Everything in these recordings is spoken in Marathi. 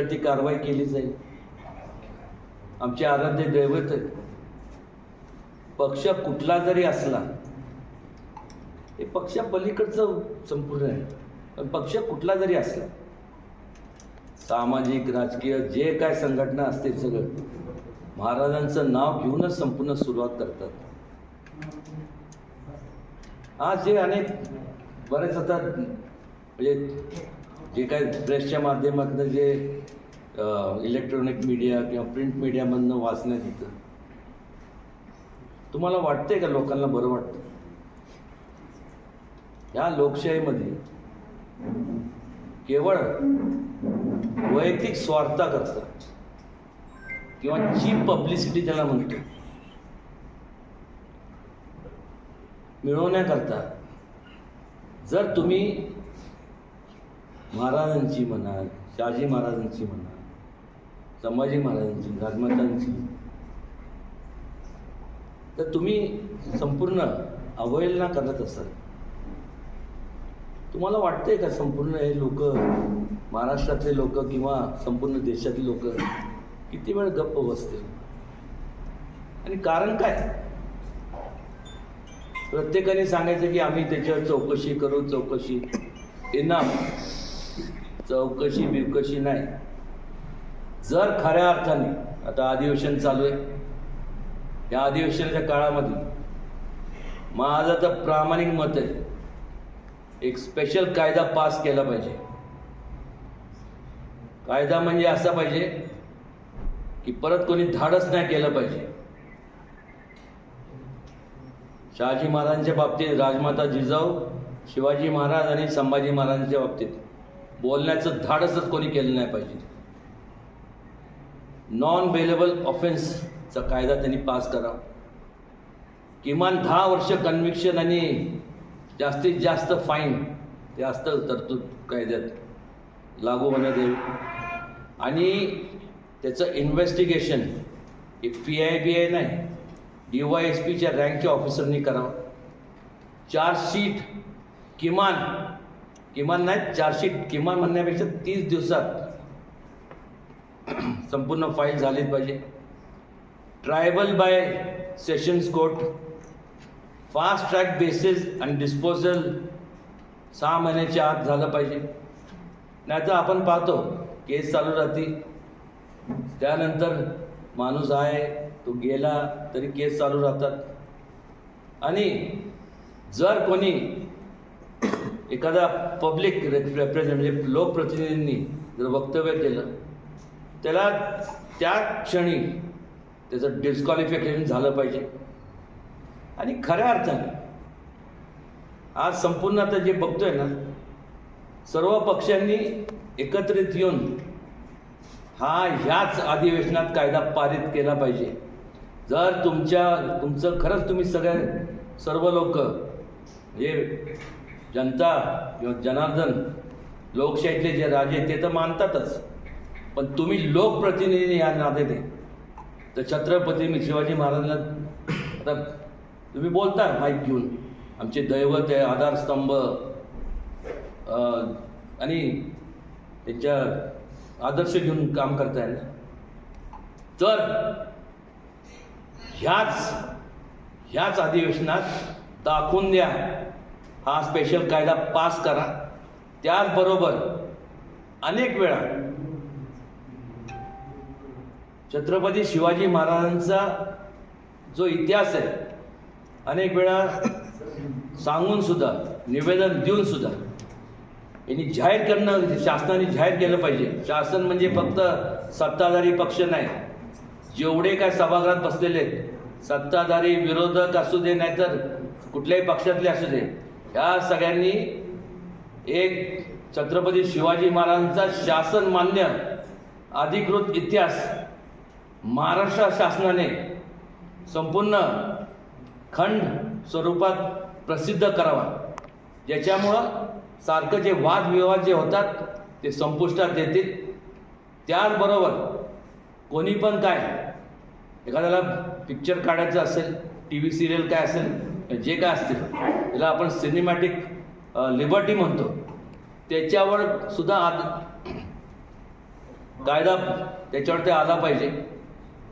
त्याच्यावरती कारवाई केली जाईल. आमचे आराध्य दैवत आहे. पक्ष कुठला जरी असला हे पक्ष पलीकडचं संपूर्ण आहे. पण पक्ष कुठला जरी असला सामाजिक राजकीय जे काय संघटना असतील सगळं महाराजांचं नाव घेऊनच संपूर्ण सुरुवात करतात. आज जे अनेक बरेच आता म्हणजे जे काय प्रेसच्या माध्यमातून जे इलेक्ट्रॉनिक मीडिया किंवा प्रिंट मीडियामधनं वाचण्यात येतं तुम्हाला वाटतंय का लोकांना बरं वाटतं? या लोकशाहीमध्ये केवळ वैयक्तिक स्वार्थाकरता किंवा चीप पब्लिसिटी ज्याला म्हणतो. मिळवण्याकरता जर तुम्ही महाराजांची म्हणा शहाजी महाराजांची म्हणा संभाजी महाराजांची राजमातांची. तर तुम्ही संपूर्ण अवहेलना करत असाल. तुम्हाला वाटतंय का संपूर्ण हे लोक महाराष्ट्रातले लोक किंवा संपूर्ण देशातले लोक किती वेळ गप्प बसतील? आणि कारण काय? प्रत्येकाने सांगायचं की आम्ही त्याच्यावर चौकशी करू चौकशी. इनाम. चौकशी बिवकशी नाही. जर खऱ्या अर्थाने आता अधिवेशन चालू आहे. या अधिवेशनाच्या काळामध्ये माझं तर प्रामाणिक मत आहे एक स्पेशल कायदा पास केला पाहिजे. कायदा म्हणजे असा पाहिजे की परत कोणी धाडस नाही केलं पाहिजे. शहाजी महाराजांच्या बाबतीत राजमाता जिजाऊ शिवाजी महाराज आणि संभाजी महाराजांच्या बाबतीत. बोलण्याचं धाडसच कोणी केलं नाही पाहिजे. नॉन बेलेबल ऑफेन्सचा कायदा त्यांनी पास करावा. किमान दहा वर्ष कन्व्हिक्शन आणि जास्तीत जास्त फाईन ते असतं तरतूद कायद्यात. लागू होण्यात येईल. आणि त्याचं इन्व्हेस्टिगेशन हे पी आय बी आय नाही डी वाय एस पीच्या रँकच्या ऑफिसरनी करावं. चार्जशीट किमान किमान नाही चार्जशीट किमान म्हणण्यापेक्षा तीस दिवसात संपूर्ण फाईल झालीच पाहिजे. Triable by sessions court fast track basis आणि डिस्पोजल सहा महिन्याच्या आत झालं पाहिजे. नाहीतर आपण पाहतो केस चालू राहते. त्यानंतर माणूस आहे तो गेला तरी केस चालू राहतात. आणि जर कोणी एखादा पब्लिक रेप्रेझेंट म्हणजे लोकप्रतिनिधींनी जर वक्तव्य केलं त्याला त्या क्षणी त्याचं डिस्क्वालिफिकेशन झालं पाहिजे. आणि खऱ्या अर्थाने आज संपूर्ण आता जे बघतोय ना सर्व पक्षांनी एकत्रित येऊन हा ह्याच अधिवेशनात कायदा पारित केला पाहिजे. जर तुमच्या तुमचं खरंच तुम्ही सगळे सर्व लोक हे म्हणजे जनता किंवा जनार्दन लोकशाहीतले जे राजे ते तर मानतातच. पण तुम्ही लोकप्रतिनिधी या नात्याने तर छत्रपती मी शिवाजी महाराजांना आता तुम्ही बोलता माईक घेऊन. आमचे दैवत आहे आधारस्तंभ आणि त्यांच्या आदर्श घेऊन काम करताय ना. तर ह्याच ह्याच अधिवेशनात दाखवून द्या. हा स्पेशल कायदा पास करा. त्याचबरोबर अनेक वेळा छत्रपती शिवाजी महाराजांचा जो इतिहास आहे अनेक वेळा सांगून सुद्धा निवेदन देऊन सुद्धा यांनी जाहीर करणं शासनाने जाहीर केलं पाहिजे. शासन म्हणजे फक्त सत्ताधारी पक्ष नाही. जेवढे काय सभागृहात बसलेले आहेत सत्ताधारी विरोधक असू दे नाहीतर कुठल्याही पक्षातले असू दे या सगळ्यांनी एक छत्रपती शिवाजी महाराजांचा शासन मान्य अधिकृत इतिहास महाराष्ट्र शासनाने संपूर्ण खंड स्वरूपात प्रसिद्ध करावा. ज्याच्यामुळं सारखं जे वादविवाद जे होतात ते संपुष्टात येतील. त्याचबरोबर कोणी पण काय एखाद्याला पिक्चर काढायचं असेल टी व्ही सिरियल काय असेल जे काय असतील त्याला आपण सिनेमॅटिक लिबर्टी म्हणतो. त्याच्यावर सुद्धा आद कायदा त्याच्यावर ते आला पाहिजे.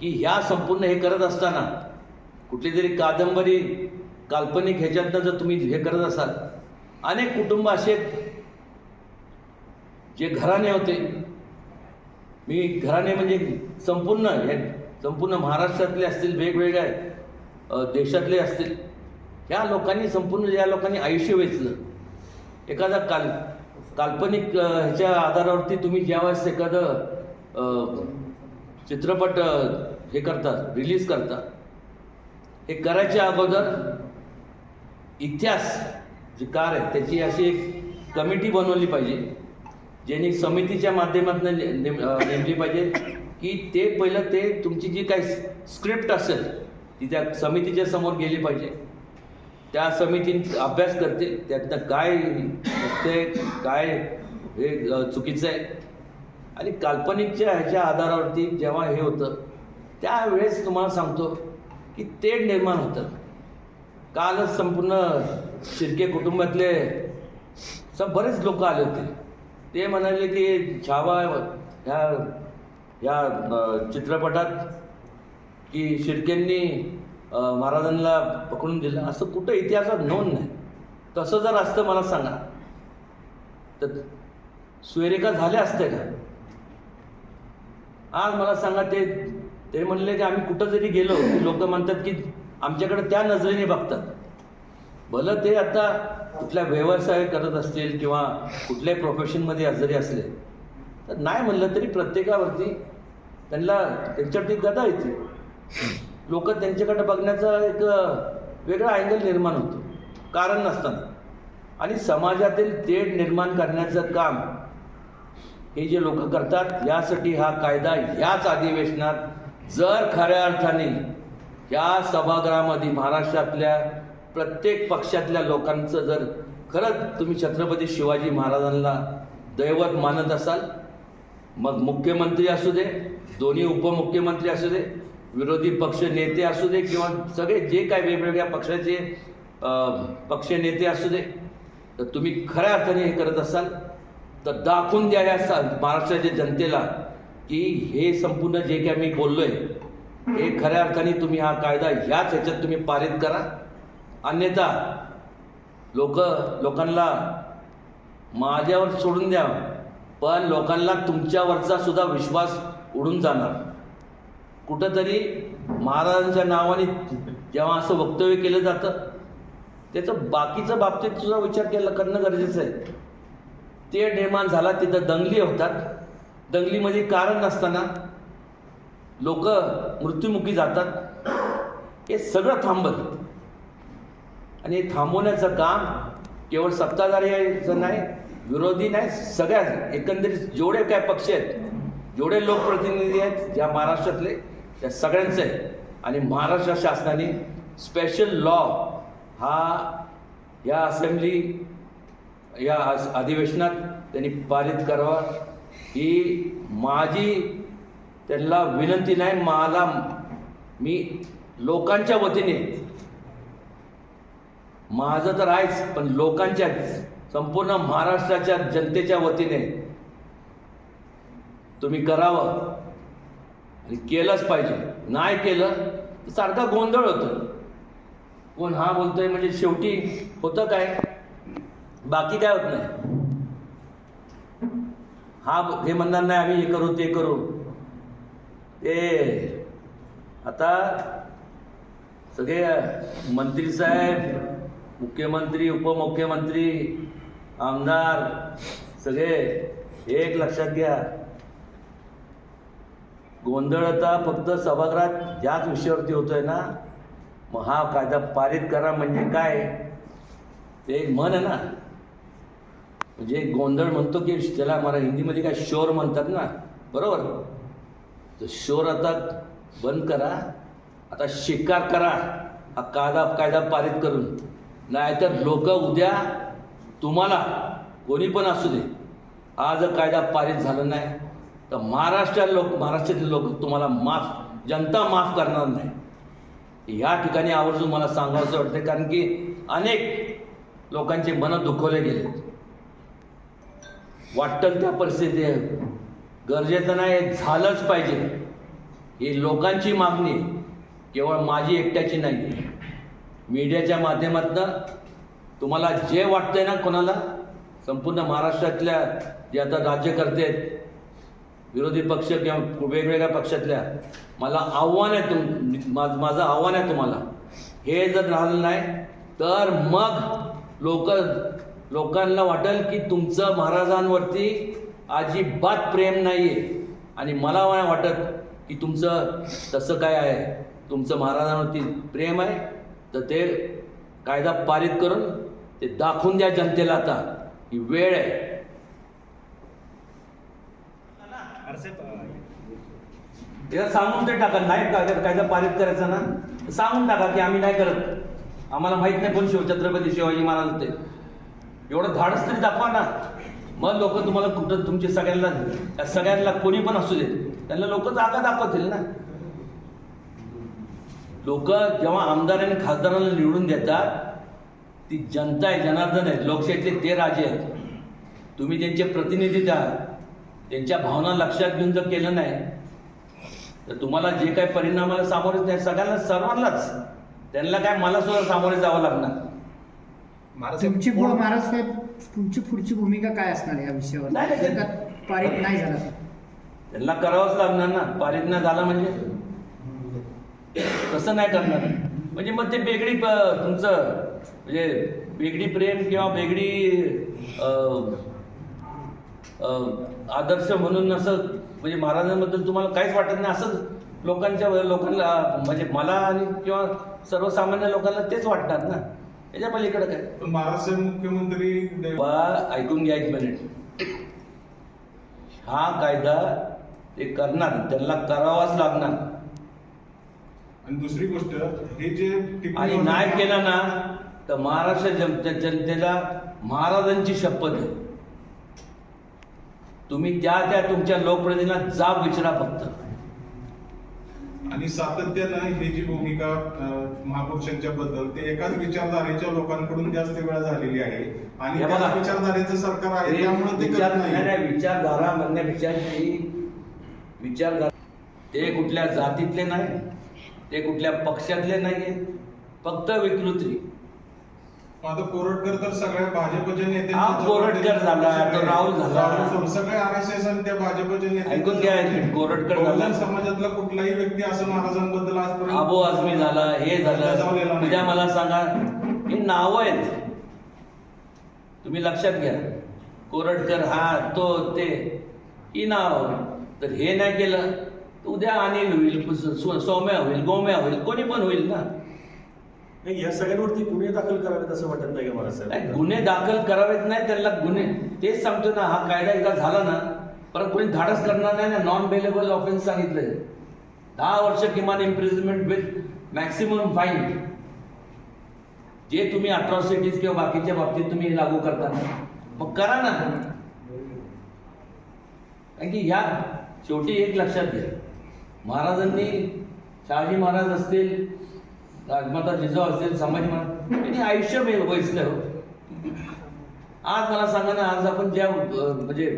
की ह्या संपूर्ण हे करत असताना कुठली तरी कादंबरी काल्पनिक ह्याच्यातनं जर तुम्ही हे करत असाल अनेक कुटुंब असे जे घराणे होते. मी घराणे म्हणजे संपूर्ण हे संपूर्ण महाराष्ट्रातले असतील वेगवेगळ्या देशातले असतील या लोकांनी संपूर्ण या लोकांनी आयुष्य वेचलं. एखादा काल काल्पनिक ह्याच्या आधारावरती तुम्ही ज्यावेळेस एखादं चित्रपट हे करता रिलीज करता हे करायच्या अगोदर इतिहास जी कार आहे त्याची अशी एक कमिटी बनवली पाहिजे ज्यांनी समितीच्या माध्यमातून ने- नेम- नेमली पाहिजे की ते पहिलं ते तुमची जी काही स्क्रिप्ट असेल ती त्या समितीच्या समोर गेली पाहिजे. त्या समितीत अभ्यास करते. त्यातनं काय ते काय हे चुकीचं आहे आणि काल्पनिकच्या ह्याच्या आधारावरती जेव्हा हे होतं त्यावेळेस तुम्हाला सांगतो की तेढ निर्माण होतं. कालच संपूर्ण शिर्के कुटुंबातले सब बरेच लोक आले होते. ते म्हणाले की छावा ह्या ह्या चित्रपटात की शिर्केंनी महाराजांना पकडून दिलं. असं कुठं इतिहासात नोंद नाही. तसं जर असतं मला सांगा. तर सुरेखा झाल्या असते का? आज मला सांगा ते ते म्हणले की आम्ही कुठं जरी गेलो की लोक म्हणतात की आमच्याकडे त्या नजरेने बघतात. भलं ते आता कुठल्या व्यवसाय करत असतील किंवा कुठल्याही प्रोफेशनमध्ये जरी असले. तर नाही म्हणलं तरी प्रत्येकावरती त्यांना त्यांच्यावरती गदा येते. लोक त्यांच्याकडे बघण्याचा एक वेगळा अँगल निर्माण होतो. कारण नसताना. आणि समाजातील तेढ निर्माण करण्याचं काम हे जे लोक करतात यासाठी हा कायदा ह्याच अधिवेशनात जर खऱ्या अर्थाने या सभागृहामध्ये महाराष्ट्रातल्या प्रत्येक पक्षातल्या लोकांचं जर खरंच तुम्ही छत्रपती शिवाजी महाराजांना दैवत मानत असाल मग मुख्यमंत्री असू दे दोन्ही उपमुख्यमंत्री असू दे विरोधी पक्ष नेते असू दे किंवा सगळे जे काय वेगवेगळ्या पक्षाचे पक्ष नेते असू दे तर तुम्ही खऱ्या अर्थाने हे करत असाल तर दाखवून द्या या महाराष्ट्राच्या जनतेला की हे संपूर्ण जे काय मी बोललोय हे खऱ्या अर्थाने तुम्ही हा कायदा ह्याच ह्याच्यात तुम्ही पारित करा. अन्यथा लोक लोकांना माझ्यावर सोडून द्या पण लोकांना तुमच्यावरचा सुद्धा विश्वास उडून जाणार. कुठंतरी महाराजांच्या नावाने जेव्हा असं वक्तव्य केलं जातं त्याचं बाकीचं बाबतीत सुद्धा विचार केला करणं गरजेचं आहे. ते निर्माण झाला तिथं दंगली होतात. दंगलीमध्ये कारण नसताना लोक मृत्युमुखी जातात. हे सगळं थांबत आणि हे थांबवण्याचं काम केवळ सत्ताधारीचं नाही विरोधी नाही सगळ्या एकंदरीत जेवढे काय पक्ष आहेत जेवढे लोकप्रतिनिधी आहेत ज्या महाराष्ट्रातले त्या सगळ्यांचं आहे. आणि महाराष्ट्र शासनाने स्पेशल लॉ हा या असेंब्ली या अधिवेशनात त्यांनी पारित करावा. ही माझी त्यांना विनंती नाही मला मी लोकांच्या वतीने माझं तर आहेच पण लोकांच्या संपूर्ण महाराष्ट्राच्या जनतेच्या वतीने तुम्ही करावं. आणि केलंच पाहिजे. नाही केलं तर सारखा गोंधळ होतो कोण हा बोलतोय म्हणजे शेवटी होतं काय? बाकी काय होत नाही. हा हे म्हणणार नाही आम्ही हे करू ते करू. ते आता सगळे मंत्री साहेब मुख्यमंत्री उपमुख्यमंत्री आमदार सगळे एक लक्षात घ्या. गोंधळ आता फक्त सभागृहात याच विषयावरती होतोय ना? मग हा कायदा पारित करा म्हणजे काय? ते एक मन आहे ना? म्हणजे गोंधळ म्हणतो की त्याला मला हिंदीमध्ये काय शोर म्हणतात ना? बरोबर? तर शोर आता बंद करा. आता शिकार करा. हा कायदा कायदा पारित करून. नाहीतर लोक उद्या तुम्हाला कोणी पण असू दे. आज कायदा पारित झाला नाही. तर महाराष्ट्रात लोक महाराष्ट्रातील लोक तुम्हाला माफ जनता माफ करणार नाही. या ठिकाणी आवर्जून मला सांगावंसं वाटते कारण की अनेक लोकांचे मन दुखवले गेले वाटतं त्या परिस्थिती गरजेचं नाही झालंच पाहिजे. ही लोकांची मागणी केवळ माझी एकट्याची नाही. आहे मीडियाच्या माध्यमातून तुम्हाला जे वाटतंय ना कोणाला संपूर्ण महाराष्ट्रातल्या जे आता राज्यकर्ते आहेत विरोधी पक्ष किंवा वेगवेगळ्या पक्षातल्या मला आव्हान आहे तुम माझ माझं आव्हान आहे तुम्हाला. हे जर राहिलं नाही तर मग लोक लोकांना वाटेल की तुमचं महाराजांवरती अजिबात प्रेम नाही आहे आणि मला नाही वाटत की तुमचं तसं काय आहे. तुमचं महाराजांवरती प्रेम आहे तर ते कायदा पारित करून ते दाखवून द्या जनतेला आता. ही वेळ आहे. त्याला सांगून ते टाका नाही कायदा कायदा पारित करायचा ना सांगून टाका की आम्ही नाही करत. आम्हाला माहीत नाही कोण शिवछत्रपती शिवाजी महाराज होते. एवढं धाडस तरी दाखवा ना. मग लोक तुम्हाला कुठं तुमचे सगळ्यांना त्या सगळ्यांना कोणी पण असू दे त्यांना लोक जागा दाखवतील ना. लोक जेव्हा आमदार आणि खासदारांना निवडून देतात ती जनता आहे जनार्दन आहे लोकशाहीतले ते राजे आहेत. तुम्ही त्यांचे प्रतिनिधी द्या त्यांच्या भावना लक्षात घेऊन जर केलं नाही तर तुम्हाला जे काही परिणामाला सामोरे नाही सगळ्यांना सर्वांनाच त्यांना काय मला सुद्धा सामोरे जावं लागणार? महाराज तुमची महाराज साहेब तुमची पुढची भूमिका काय असणार या विषयावर? नाही, पारित नाही झाला? त्यांना करावंच लागणार ना. पारित नाही झाला म्हणजे? तसं नाही करणार. म्हणजे मग ते बेगडी प- तुमचं म्हणजे बेगडी प्रेम किंवा अं, आदर्श म्हणून असं म्हणजे महाराजांबद्दल तुम्हाला काहीच वाटत नाही असंच लोकांच्या लोकांना म्हणजे मला आणि किंवा सर्वसामान्य लोकांना तेच वाटणार ना? त्याच्या पलीकडे काय? साहेब मुख्यमंत्री ऐकून घ्या एक मिनिट हा कायदा ते करणार त्यांना करावाच लागणार. आणि दुसरी गोष्ट हे जे आणि नाही केला ना तर महाराष्ट्र जन- जनतेला महाराजांची शपथ आहे. तुम्ही त्या त्या तुमच्या लोकप्रतिनिधींना जाब विचारा फक्त. आणि सातत्यानं ही जी भूमिका महापुरुषांच्या बद्दल ते एकाच विचारधारेच्या लोकांकडून जास्त वेळा झालेली आहे. आणि. विचारधारेचं सरकार आहे त्यामुळे ते विचार करत नाही विचारधारा म्हणण्यापेक्षा ही विचारधारा ते कुठल्या जातीतले नाही ते कुठल्या पक्षातले नाही फक्त विकृती. आता कोरटकर तर सगळ्या भाजपच्या नेते हा, कोरटकर झाला, तो राहुल झाला. सगळे आर एस एस आणि त्या भाजपचे नेते ऐकून घ्या, कोरटकर झाला. समाजातला कुठलाही व्यक्ती असं महाराजांबद्दल आजपर्यंत आबो आजमी झाला हे झालं. उद्या मला सांगा हे नावं आहेत. तुम्ही लक्षात घ्या. कोरटकर हा तो ते ही नाव. तर हे नाही केलं तर उद्या अनिल होईल सौम्या होईल गोम्या होईल कोणी पण होईल ना. नाही या सगळ्यांवरती गुन्हे दाखल करावेत असं वाटत नाही का मला नाही, साहेब गुन्हे दाखल करावेत नाही त्यांना गुन्हे. तेच सांगतो ना हा कायदा एकदा झाला ना परत कोणी धाडस करणार नाही ना नॉन बेलेबल ऑफेन्स सांगितलंय. दहा वर्ष किमान इम्प्रिझमेंट विथ मॅक्सिमम फाईन जे तुम्ही अट्रॉसिटीज किंवा बाकीच्या बाबतीत तुम्ही लागू करता मग करा ना. कारण की ह्या शेवटी एक लक्षात घ्या. महाराजांनी शहाजी महाराज असतील राजमाता जिजाऊ असतील संभाजी महाराज त्यांनी आयुष्य हो आज मला सांगा ना आज आपण ज्या म्हणजे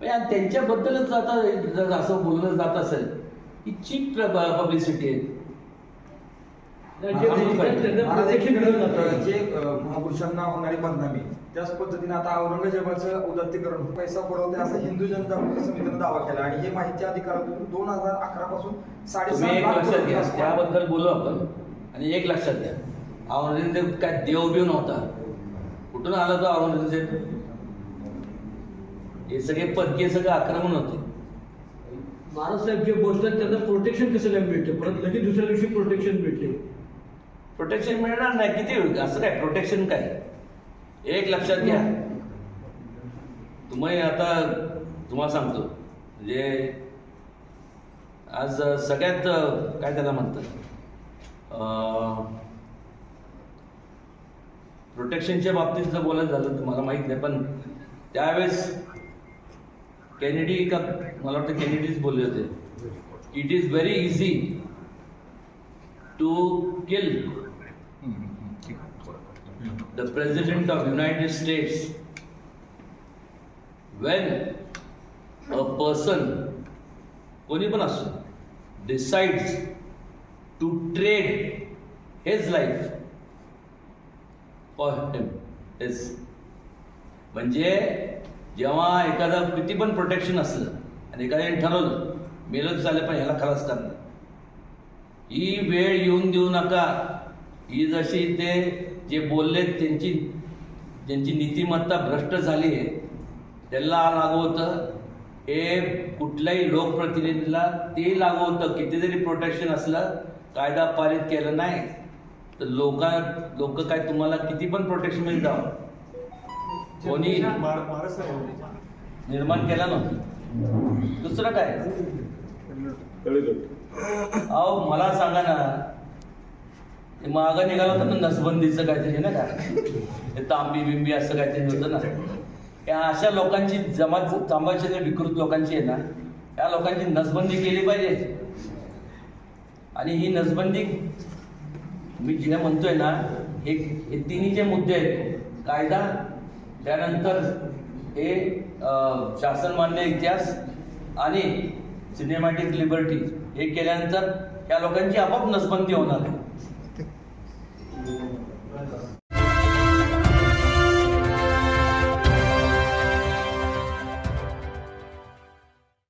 म्हणजे त्यांच्याबद्दलच आता जर असं बोललं जात असेल ही चीप पब्लिसिटी आहे महापुरुषांना होणारी बदनामी त्याच पद्धतीने आता औरंगजेबाचं उदात्तीकरण पैसा बुडवते असं हिंदू जनजागृती समितीने दावा केला. आणि हे माहिती अधिकारातून दोन हजार अकरा पासून साडेसात लाख लक्षात घ्या. कोटी त्याबद्दल बोलू आपण. आणि एक लक्षात घ्या. औरंगजेब काय देवबीव नव्हता. कुठून आला तो औरंगजेब? हे सगळे पदके सगळं आक्रमण होते. महाराजसाहेब जे बोलतात त्यांना प्रोटेक्शन कसं काय मिळते? परत लगेच दुसऱ्या दिवशी प्रोटेक्शन भेटले प्रोटेक्शन मिळणार नाही. किती? असं काय? प्रोटेक्शन काय? एक लक्षात घ्या. तुम्ही आता तुम्हाला सांगतो. म्हणजे आज सगळ्यात काय त्याला म्हणतात? प्रोटेक्शनच्या बाबतीत जर बोलायचं झालं तर मला माहीत नाही पण त्यावेळेस कॅनेडी का मला वाटतं कॅनेडीच बोलले होते. It is very easy to kill the President of United States when a person कोणी पण असो decides to trade his life for him his म्हणजे जेव्हा एखादं किती पण प्रोटेक्शन असलं आणि एखाद्याने ठरवलं मेलच झालं पण ह्याला खरंच करणार ही वेळ येऊन देऊ नका. ही जशी ते जे बोलले त्यांची त्यांची नीतिमत्ता भ्रष्ट झाली आहे. त्यांना लागू होतं. हे कुठल्याही लोकप्रतिनिधीला ते लागू होतं. किती जरी प्रोटेक्शन असलं कायदा पारित केलं नाही. तर लोक लोक काय तुम्हाला किती पण प्रोटेक्शन मिळतं कोणी. निर्माण केला नव्हतं. दुसरं काय? अहो मला सांगा ना ते मागं निघालं होतं ना नसबंदीचं काहीतरी ना का? तांबी बिंबी असं काहीतरी होतं ना. या अशा लोकांची जमात तांबाची जे विकृत लोकांची आहे ना त्या लोकांची नसबंदी केली पाहिजे. आणि ही नसबंदी मी जे म्हणतोय ना हे हे तिन्ही जे मुद्दे आहेत कायदा त्यानंतर हे शासन शासनमान्य इतिहास आणि सिनेमॅटिक लिबर्टी हे केल्यानंतर या लोकांची आपोआप नसबंदी होणार आहे. cuentas.